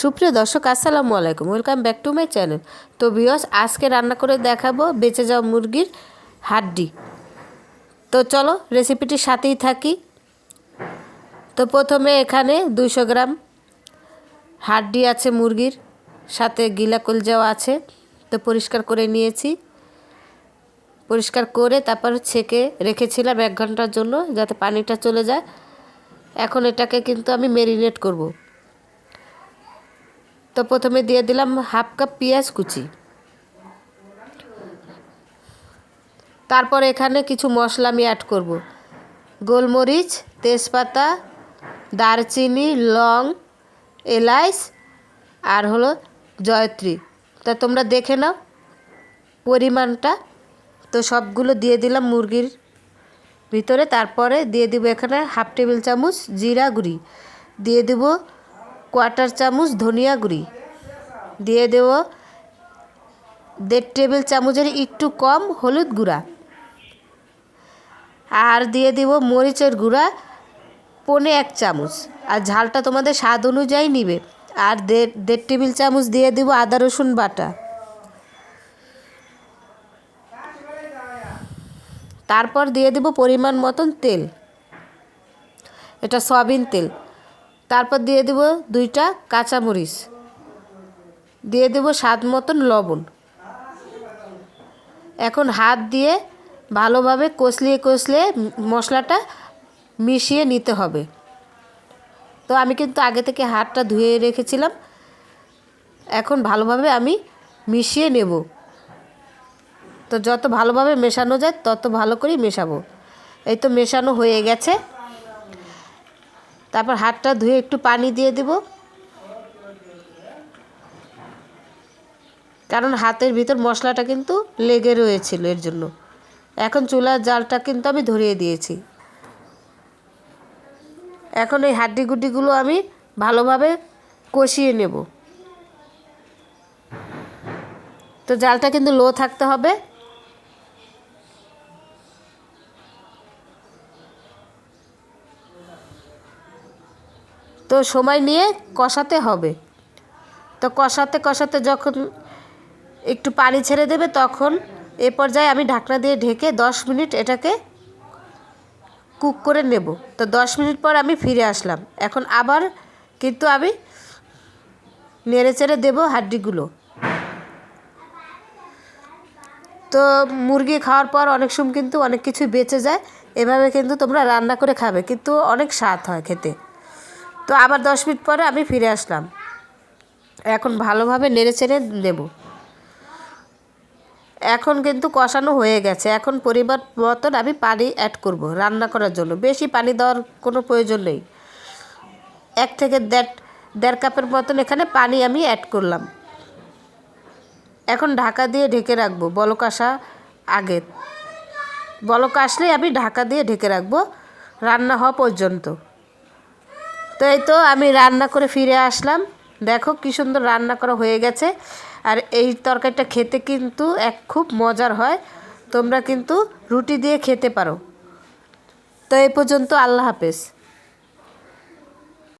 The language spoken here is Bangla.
সুপ্রিয় দর্শক, আসসালামু আলাইকুম। Welcome back to my channel তো বিয়স আজকে রান্না করে দেখাবো বেঁচে যাওয়া মুরগির হাড্ডি। তো চলো রেসিপিটির সাথেই থাকি। তো প্রথমে এখানে দুইশো গ্রাম হাড্ডি আছে মুরগির, সাথে গিলা কলজাও আছে। তো পরিষ্কার করে নিয়েছি। পরিষ্কার করে তারপর ছেঁকে রেখেছিলাম এক ঘণ্টার জন্য, যাতে পানিটা চলে যায়। এখন এটাকে কিন্তু আমি মেরিনেট করব। তো প্রথমে দিয়ে দিলাম হাফ কাপ পেঁয়াজ কুচি। তারপর এখানে কিছু মশলা আমি অ্যাড করব। গোলমরিচ, তেজপাতা, দারচিনি, লং, এলাইচ আর হলো জয়ত্রী। তা তোমরা দেখে নাও পরিমাণটা। তো সবগুলো দিয়ে দিলাম মুরগির ভিতরে। তারপরে দিয়ে দিব এখানে হাফ টেবিল চামচ জিরা গুঁড়ি। দিয়ে দেব কোয়ার্টার চামচ ধনিয়া গুঁড়ি। দিয়ে দেব দেড় টেবিল চামচের একটু কম হলুদ গুঁড়া। আর দিয়ে দিব মরিচের গুঁড়া পনে এক চামচ। আর ঝালটা তোমাদের স্বাদ অনুযায়ী নিবে। আর দেড় টেবিল চামচ দিয়ে দিব আদা রসুন বাটা। তারপর দিয়ে দেব পরিমাণ মতন তেল। এটা সয়াবিন তেল। তারপর দিয়ে দেব দুইটা কাঁচামরিচ। দিয়ে দেব স্বাদ মতন লবণ। এখন হাত দিয়ে ভালোভাবে কষলিয়ে কষলে মশলাটা মিশিয়ে নিতে হবে। তো আমি কিন্তু আগে থেকে হাতটা ধুয়ে রেখেছিলাম। এখন ভালোভাবে আমি মিশিয়ে নেব। তো যত ভালোভাবে মেশানো যায় তত ভালো করেই মেশাবো। এই তো মেশানো হয়ে গেছে। তারপর হাতটা ধুয়ে একটু পানি দিয়ে দেব। কারণ হাতের ভিতর মশলাটা কিন্তু লেগে রয়েছিল এর জন্য। এখন চুলার জালটা কিন্তু আমি ধরিয়ে দিয়েছি। এখন এই হাড্ডি গুড্ডিগুলো আমি ভালোভাবে কষিয়ে নেব। তো জালটা কিন্তু লো থাকতে হবে। তো সময় নিয়ে কষাতে হবে। তো কষাতে কষাতে যখন একটু পানি ছেড়ে দেবে তখন এ পর্যায়ে আমি ঢাকনা দিয়ে ঢেকে দশ মিনিট এটাকে কুক করে নেব। তো দশ মিনিট পর আমি ফিরে আসলাম। এখন আবার কিন্তু আমি নেড়ে চেড়ে দেবো হাড্ডিগুলো। তো মুরগি খাওয়ার পর অনেক সময় কিন্তু অনেক কিছু বেঁচে যায়। এভাবে কিন্তু তোমরা রান্না করে খাবে। কিন্তু অনেক স্বাদ হয় খেতে। তো আবার দশ মিনিট পরে আমি ফিরে আসলাম। এখন ভালোভাবে নেড়ে চেড়ে নেব এখন কিন্তু কষানো হয়ে গেছে। এখন পরিমাণ মতন আমি পানি অ্যাড করব রান্না করার জন্য। বেশি পানি দেওয়ার কোনো প্রয়োজন নেই। এক থেকে দেড় দেড় কাপের মতন এখানে পানি আমি অ্যাড করলাম। এখন ঢাকা দিয়ে ঢেকে রাখব। বলক আসা আগে। বলক আসলেই আমি ঢাকা দিয়ে ঢেকে রাখব। রান্না হওয়া পর্যন্ত। তো এই তো আমি রান্না করে ফিরে আসলাম। দেখো কী সুন্দর রান্না করা হয়ে গেছে। আর এই তরকারিটা খেতে কিন্তু এক খুব মজার হয়। তোমরা কিন্তু রুটি দিয়ে খেতে পারো। তো এই পর্যন্ত আল্লাহ হাফেজ।